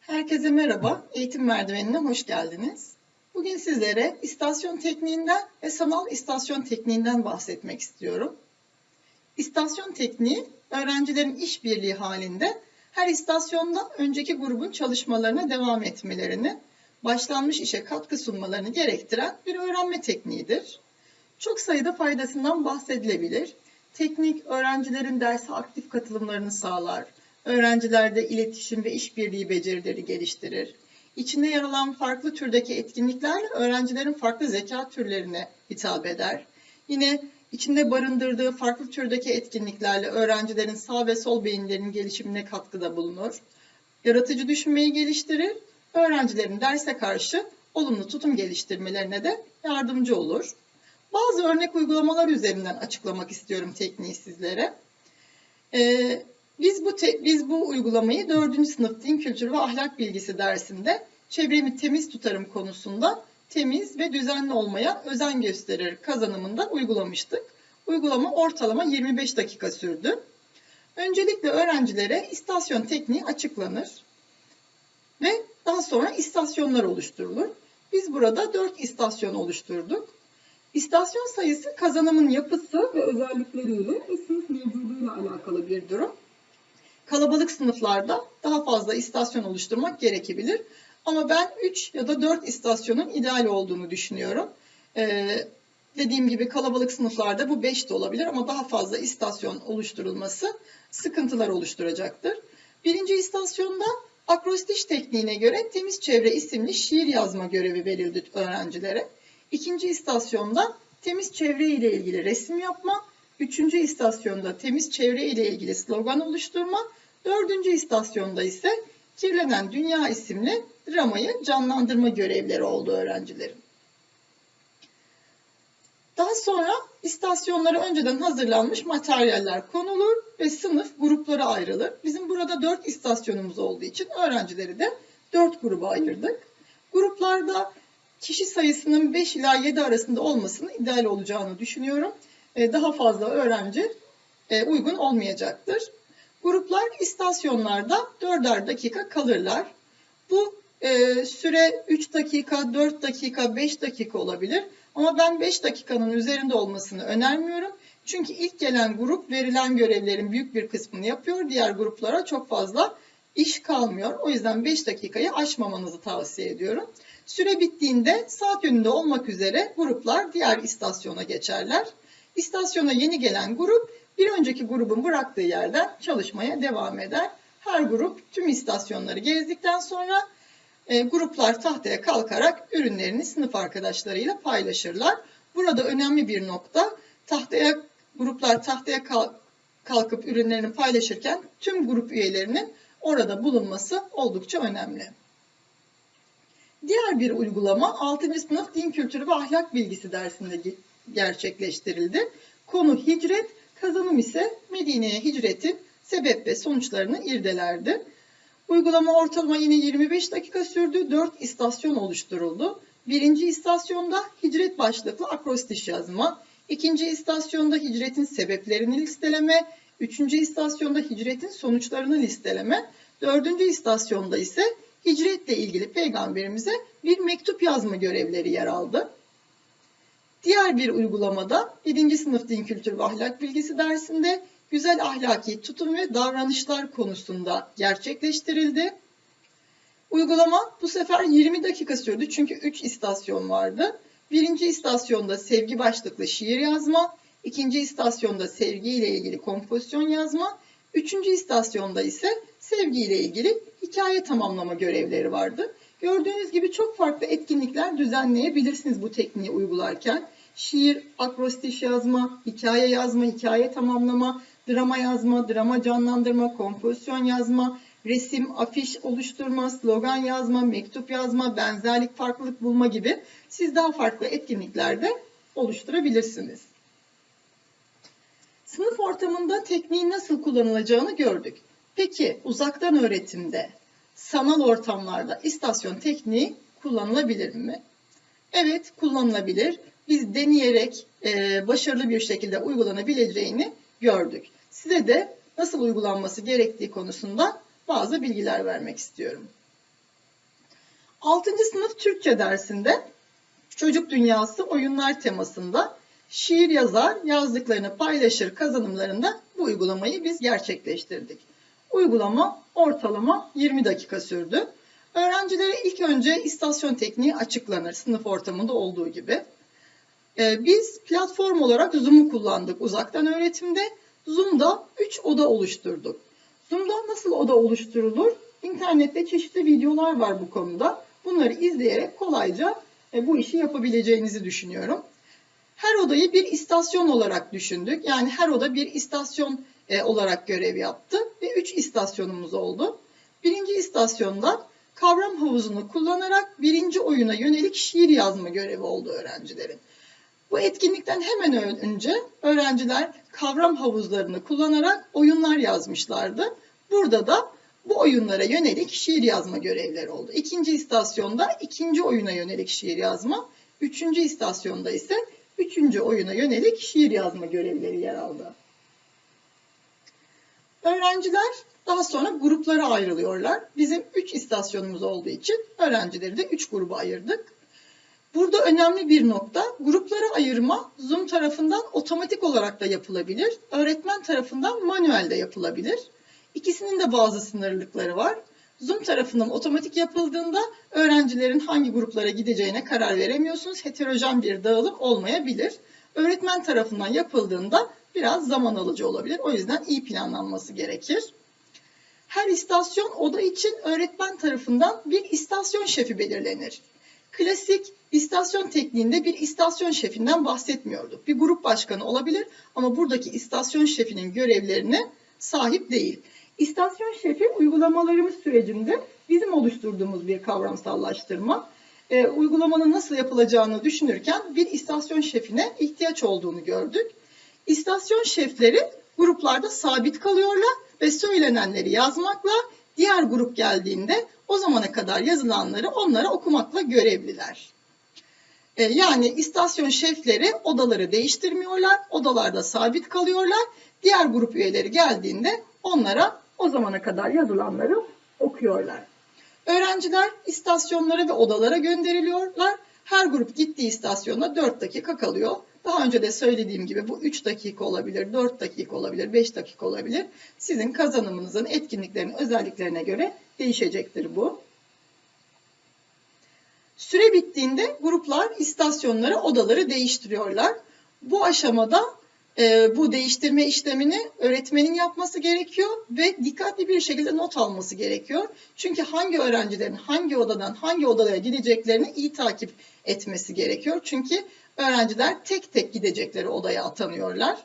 Herkese merhaba, eğitim merdivenine hoş geldiniz. Bugün sizlere istasyon tekniğinden ve sanal istasyon tekniğinden bahsetmek istiyorum. İstasyon tekniği, öğrencilerin işbirliği halinde her istasyonda önceki grubun çalışmalarına devam etmelerini, başlanmış işe katkı sunmalarını gerektiren bir öğrenme tekniğidir. Çok sayıda faydasından bahsedilebilir. Teknik, öğrencilerin derse aktif katılımlarını sağlar, öğrencilerde iletişim ve işbirliği becerileri geliştirir. İçinde yer alan farklı türdeki etkinliklerle öğrencilerin farklı zeka türlerine hitap eder. Yine içinde barındırdığı farklı türdeki etkinliklerle öğrencilerin sağ ve sol beyinlerinin gelişimine katkıda bulunur. Yaratıcı düşünmeyi geliştirir, öğrencilerin derse karşı olumlu tutum geliştirmelerine de yardımcı olur. Bazı örnek uygulamalar üzerinden açıklamak istiyorum tekniği sizlere. Ee, biz bu te, biz bu uygulamayı 4. sınıf din kültürü ve ahlak bilgisi dersinde çevremi temiz tutarım konusunda temiz ve düzenli olmaya özen gösterir kazanımında uygulamıştık. Uygulama ortalama 25 dakika sürdü. Öncelikle öğrencilere istasyon tekniği açıklanır ve daha sonra istasyonlar oluşturulur. Biz burada 4 istasyon oluşturduk. İstasyon sayısı kazanımın yapısı ve özellikleriyle ve sınıf mevcuduyla alakalı bir durum. Kalabalık sınıflarda daha fazla istasyon oluşturmak gerekebilir. Ama ben 3 ya da 4 istasyonun ideal olduğunu düşünüyorum. Ee, dediğim gibi kalabalık sınıflarda bu 5 de olabilir ama daha fazla istasyon oluşturulması sıkıntılar oluşturacaktır. Birinci istasyonda akrostiş tekniğine göre temiz çevre isimli şiir yazma görevi verildi öğrencilere. İkinci istasyonda temiz çevre ile ilgili resim yapma, üçüncü istasyonda temiz çevre ile ilgili slogan oluşturma, dördüncü istasyonda ise Kirlenen Dünya isimli dramayı canlandırma görevleri oldu öğrencilerin. Daha sonra istasyonlara önceden hazırlanmış materyaller konulur ve sınıf gruplara ayrılır. Bizim burada dört istasyonumuz olduğu için öğrencileri de dört gruba ayırdık. Gruplarda kişi sayısının 5 ila 7 arasında olmasının ideal olacağını düşünüyorum. Ee, daha fazla öğrenci e, uygun olmayacaktır. Gruplar istasyonlarda 4'er dakika kalırlar. Bu e, süre 3 dakika, 4 dakika, 5 dakika olabilir. Ama ben 5 dakikanın üzerinde olmasını önermiyorum. Çünkü ilk gelen grup verilen görevlerin büyük bir kısmını yapıyor. Diğer gruplara çok fazla iş kalmıyor. O yüzden 5 dakikayı aşmamanızı tavsiye ediyorum. Süre bittiğinde saat yönünde olmak üzere gruplar diğer istasyona geçerler. İstasyona yeni gelen grup bir önceki grubun bıraktığı yerden çalışmaya devam eder. Her grup tüm istasyonları gezdikten sonra e, gruplar tahtaya kalkarak ürünlerini sınıf arkadaşlarıyla paylaşırlar. Burada önemli bir nokta tahtaya gruplar tahtaya kalkıp ürünlerini paylaşırken tüm grup üyelerinin orada bulunması oldukça önemli. Diğer bir uygulama 6. sınıf din kültürü ve ahlak bilgisi dersinde gerçekleştirildi. Konu hicret, kazanım ise Medine'ye hicretin sebep ve sonuçlarını irdelerdi. Uygulama ortalama yine 25 dakika sürdü. 4 istasyon oluşturuldu. Birinci istasyonda hicret başlıklı akrostiş yazma. ikinci istasyonda hicretin sebeplerini listeleme. Üçüncü istasyonda hicretin sonuçlarını listeleme. Dördüncü istasyonda ise hicretle ilgili peygamberimize bir mektup yazma görevleri yer aldı. Diğer bir uygulamada 7. sınıf din kültür ve ahlak bilgisi dersinde güzel ahlaki tutum ve davranışlar konusunda gerçekleştirildi. Uygulama bu sefer 20 dakika sürdü çünkü 3 istasyon vardı. Birinci istasyonda sevgi başlıklı şiir yazma, ikinci istasyonda sevgi ile ilgili kompozisyon yazma, üçüncü istasyonda ise sevgi ile ilgili hikaye tamamlama görevleri vardı. Gördüğünüz gibi çok farklı etkinlikler düzenleyebilirsiniz bu tekniği uygularken. Şiir, akrostiş yazma, hikaye yazma, hikaye tamamlama, drama yazma, drama canlandırma, kompozisyon yazma, resim, afiş oluşturma, slogan yazma, mektup yazma, benzerlik, farklılık bulma gibi siz daha farklı etkinliklerde oluşturabilirsiniz. Sınıf ortamında tekniğin nasıl kullanılacağını gördük. Peki uzaktan öğretimde, sanal ortamlarda istasyon tekniği kullanılabilir mi? Evet, kullanılabilir. Biz deneyerek e, başarılı bir şekilde uygulanabileceğini gördük. Size de nasıl uygulanması gerektiği konusunda bazı bilgiler vermek istiyorum. 6. sınıf Türkçe dersinde Çocuk Dünyası Oyunlar temasında şiir yazar, yazdıklarını paylaşır kazanımlarında bu uygulamayı biz gerçekleştirdik. Uygulama ortalama 20 dakika sürdü. Öğrencilere ilk önce istasyon tekniği açıklanır sınıf ortamında olduğu gibi. Ee, biz platform olarak Zoom'u kullandık uzaktan öğretimde. Zoom'da 3 oda oluşturduk. Zoom'da nasıl oda oluşturulur? İnternette çeşitli videolar var bu konuda. Bunları izleyerek kolayca e, bu işi yapabileceğinizi düşünüyorum. Her odayı bir istasyon olarak düşündük. Yani her oda bir istasyon e, olarak görev yaptı ve 3 istasyonumuz oldu. Birinci istasyonda kavram havuzunu kullanarak birinci oyuna yönelik şiir yazma görevi oldu öğrencilerin. Bu etkinlikten hemen önce öğrenciler kavram havuzlarını kullanarak oyunlar yazmışlardı. Burada da bu oyunlara yönelik şiir yazma görevleri oldu. İkinci istasyonda ikinci oyuna yönelik şiir yazma, üçüncü istasyonda ise üçüncü oyuna yönelik şiir yazma görevleri yer aldı. Öğrenciler daha sonra gruplara ayrılıyorlar. Bizim üç istasyonumuz olduğu için öğrencileri de üç gruba ayırdık. Burada önemli bir nokta, gruplara ayırma Zoom tarafından otomatik olarak da yapılabilir, öğretmen tarafından manuel de yapılabilir. İkisinin de bazı sınırlıkları var. Zoom tarafından otomatik yapıldığında öğrencilerin hangi gruplara gideceğine karar veremiyorsunuz. Heterojen bir dağılım olmayabilir. Öğretmen tarafından yapıldığında biraz zaman alıcı olabilir. O yüzden iyi planlanması gerekir. Her istasyon oda için öğretmen tarafından bir istasyon şefi belirlenir. Klasik istasyon tekniğinde bir istasyon şefinden bahsetmiyorduk. Bir grup başkanı olabilir ama buradaki istasyon şefinin görevlerine sahip değil. İstasyon şefi uygulamalarımız sürecinde bizim oluşturduğumuz bir kavramsallaştırma. E, uygulamanın nasıl yapılacağını düşünürken bir istasyon şefine ihtiyaç olduğunu gördük. İstasyon şefleri gruplarda sabit kalıyorlar ve söylenenleri yazmakla diğer grup geldiğinde o zamana kadar yazılanları onlara okumakla görevliler. E, yani istasyon şefleri odaları değiştirmiyorlar, odalarda sabit kalıyorlar. Diğer grup üyeleri geldiğinde onlara o zamana kadar yazılanları okuyorlar. Öğrenciler istasyonlara ve odalara gönderiliyorlar. Her grup gittiği istasyonda 4 dakika kalıyor. Daha önce de söylediğim gibi bu 3 dakika olabilir, 4 dakika olabilir, 5 dakika olabilir. Sizin kazanımınızın, etkinliklerin özelliklerine göre değişecektir bu. Süre bittiğinde gruplar istasyonları, odaları değiştiriyorlar. Bu aşamada e, bu değiştirme işlemini öğretmenin yapması gerekiyor ve dikkatli bir şekilde not alması gerekiyor. Çünkü hangi öğrencilerin hangi odadan hangi odaya gideceklerini iyi takip etmesi gerekiyor. Çünkü öğrenciler tek tek gidecekleri odaya atanıyorlar.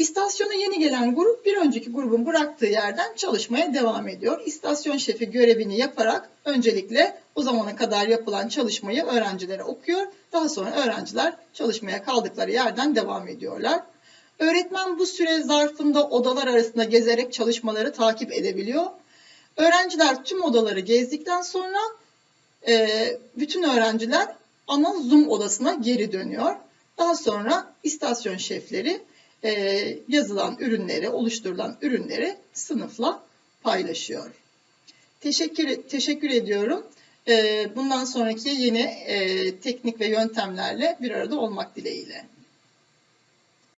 İstasyona yeni gelen grup bir önceki grubun bıraktığı yerden çalışmaya devam ediyor. İstasyon şefi görevini yaparak öncelikle o zamana kadar yapılan çalışmayı öğrencilere okuyor. Daha sonra öğrenciler çalışmaya kaldıkları yerden devam ediyorlar. Öğretmen bu süre zarfında odalar arasında gezerek çalışmaları takip edebiliyor. Öğrenciler tüm odaları gezdikten sonra e, bütün öğrenciler ana Zoom odasına geri dönüyor. Daha sonra istasyon şefleri e, yazılan ürünleri, oluşturulan ürünleri sınıfla paylaşıyor. Teşekkür, teşekkür ediyorum. E, bundan sonraki yeni e, teknik ve yöntemlerle bir arada olmak dileğiyle.